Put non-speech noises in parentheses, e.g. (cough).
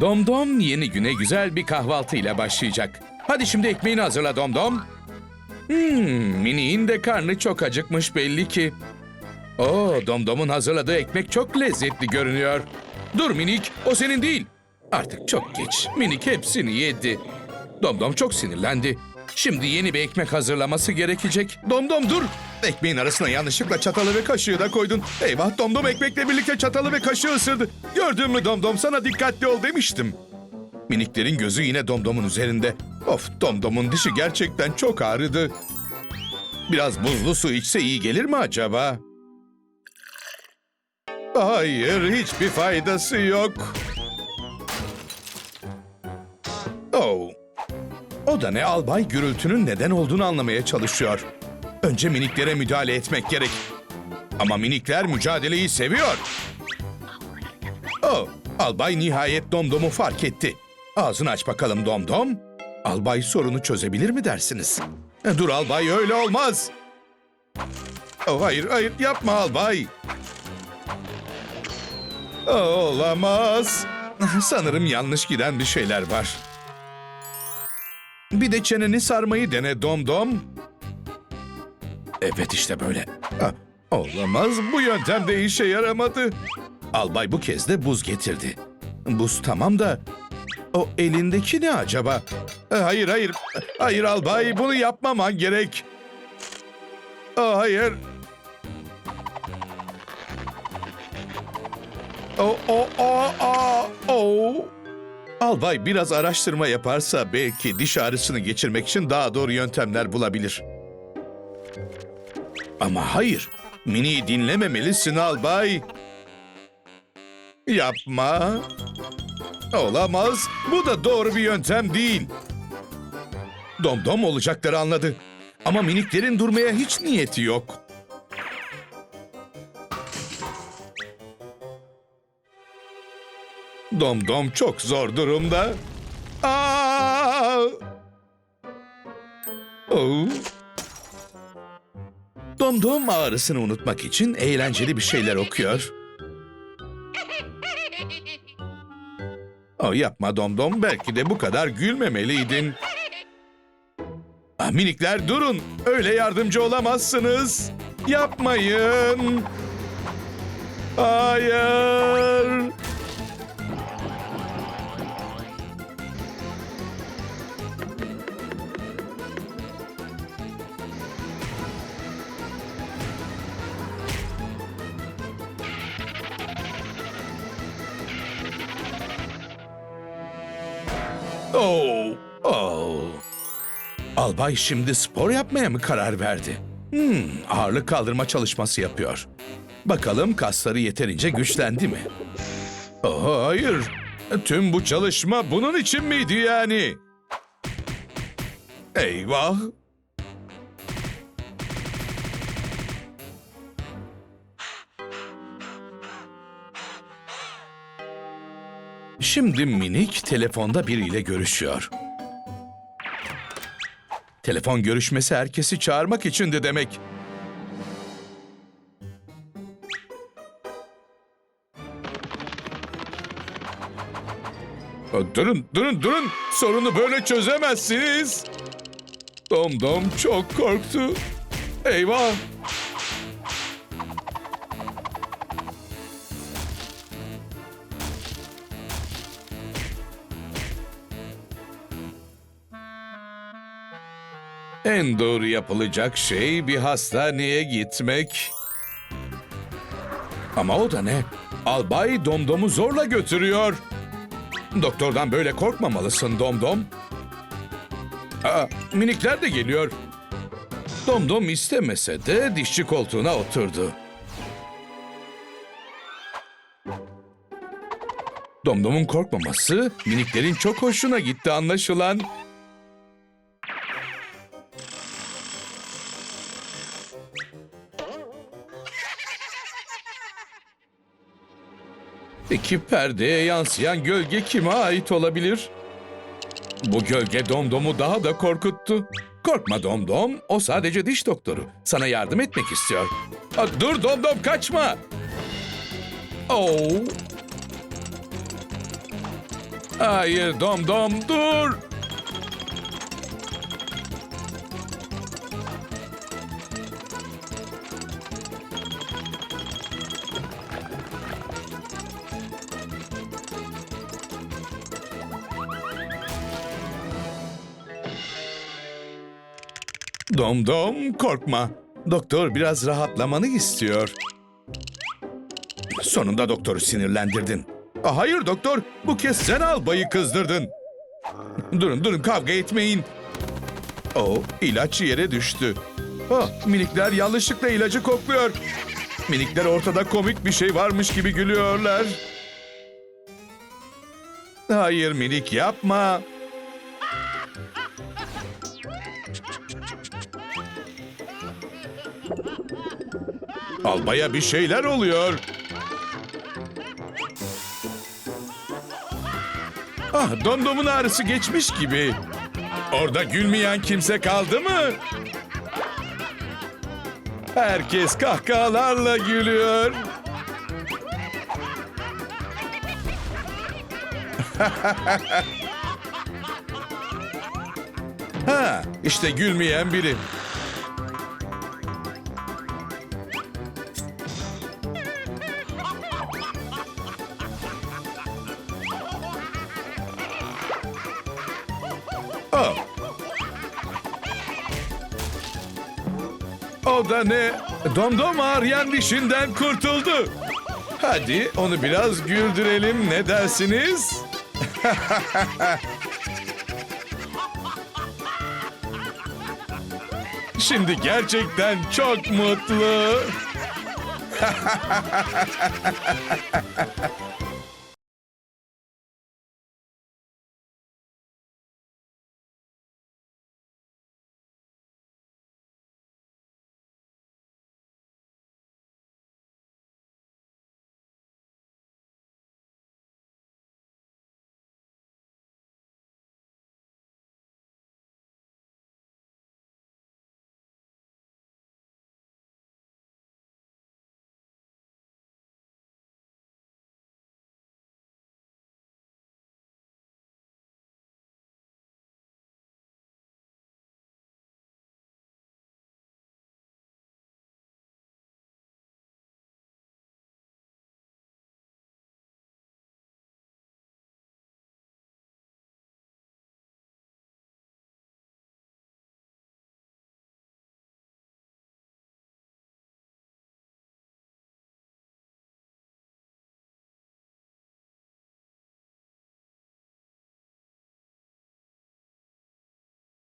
Domdom yeni güne güzel bir kahvaltıyla başlayacak. Hadi şimdi ekmeğini hazırla Domdom. Hmm, Mini'nin de karnı çok acıkmış belli ki. Oo, Domdom'un hazırladığı ekmek çok lezzetli görünüyor. Dur Minik, o senin değil. Artık çok geç. Minik hepsini yedi. Domdom çok sinirlendi. Şimdi yeni bir ekmek hazırlaması gerekecek. Domdom dur. Ekmeğin arasına yanlışlıkla çatalı ve kaşığı da koydun. Eyvah Domdom ekmekle birlikte çatalı ve kaşığı ısırdı. Gördün mü Domdom sana dikkatli ol demiştim. Miniklerin gözü yine Domdom'un üzerinde. Of Domdom'un dişi gerçekten çok ağrıdı. Biraz buzlu su içse iyi gelir mi acaba? Hayır, hiçbir faydası yok. Oh. O da ne albay gürültünün neden olduğunu anlamaya çalışıyor. Önce miniklere müdahale etmek gerek. Ama minikler mücadeleyi seviyor. Oh, albay nihayet Domdom'u fark etti. Ağzını aç bakalım Domdom. Albay sorunu çözebilir mi dersiniz? E, Dur albay öyle olmaz. Oh, hayır hayır yapma albay. Olamaz. Sanırım yanlış giden bir şeyler var. Bir de çeneni sarmayı dene Domdom. Evet işte böyle. Ah, olamaz bu yöntem de işe yaramadı. Albay bu kez de buz getirdi. Buz tamam da o elindeki ne acaba? Hayır hayır. Hayır albay bunu yapmaman gerek. Hayır. O o o o o. Albay biraz araştırma yaparsa belki diş ağrısını geçirmek için daha doğru yöntemler bulabilir. Ama hayır. Mini'yi dinlememelisin albay. Yapma. Olamaz. Bu da doğru bir yöntem değil. Domdom olacakları anladı. Ama miniklerin durmaya hiç niyeti yok. Domdom çok zor durumda. Aa! Oh. Domdom ağrısını unutmak için eğlenceli bir şeyler okuyor. Oh, yapma Domdom, belki de bu kadar gülmemeliydin. Ah, minikler durun, öyle yardımcı olamazsınız. Yapmayın. Hayır. Oh, oh. Albay şimdi spor yapmaya mı karar verdi? Hmm, ağırlık kaldırma çalışması yapıyor. Bakalım kasları yeterince güçlendi mi? Oh, hayır. Tüm bu çalışma bunun için miydi yani? Eyvah. Şimdi minik telefonda biriyle görüşüyor. Telefon görüşmesi herkesi çağırmak içindi demek. Durun, durun, durun. Sorunu böyle çözemezsiniz. Dom Dom çok korktu. Eyvah. En doğru yapılacak şey bir hastaneye gitmek. Ama o da ne? Albay Domdom'u zorla götürüyor. Doktordan böyle korkmamalısın Domdom. Aa, minikler de geliyor. Domdom istemese de dişçi koltuğuna oturdu. Domdom'un korkmaması miniklerin çok hoşuna gitti anlaşılan. Peki perdeye yansıyan gölge kime ait olabilir? Bu gölge Domdom'u daha da korkuttu. Korkma Domdom, o sadece diş doktoru. Sana yardım etmek istiyor. Aa, dur Domdom kaçma! Oh. Hayır domdom dur. Domdom korkma. Doktor biraz rahatlamanı istiyor. Sonunda doktoru sinirlendirdin. Ah, Hayır doktor, bu kez sen albayı kızdırdın. Durun durun kavga etmeyin. Oh, ilaç yere düştü. Oh, minikler yanlışlıkla ilacı kokluyor. Minikler ortada komik bir şey varmış gibi gülüyorlar. Hayır minik yapma. Albaya bir şeyler oluyor. Ah, domdomun ağrısı geçmiş gibi. Orada gülmeyen kimse kaldı mı? Herkes kahkahalarla gülüyor. (laughs) ha, işte gülmeyen biri. O da ne? Domdom ağrıyan dişinden kurtuldu. Hadi onu biraz güldürelim ne dersiniz? (laughs) Şimdi gerçekten çok mutlu. (laughs)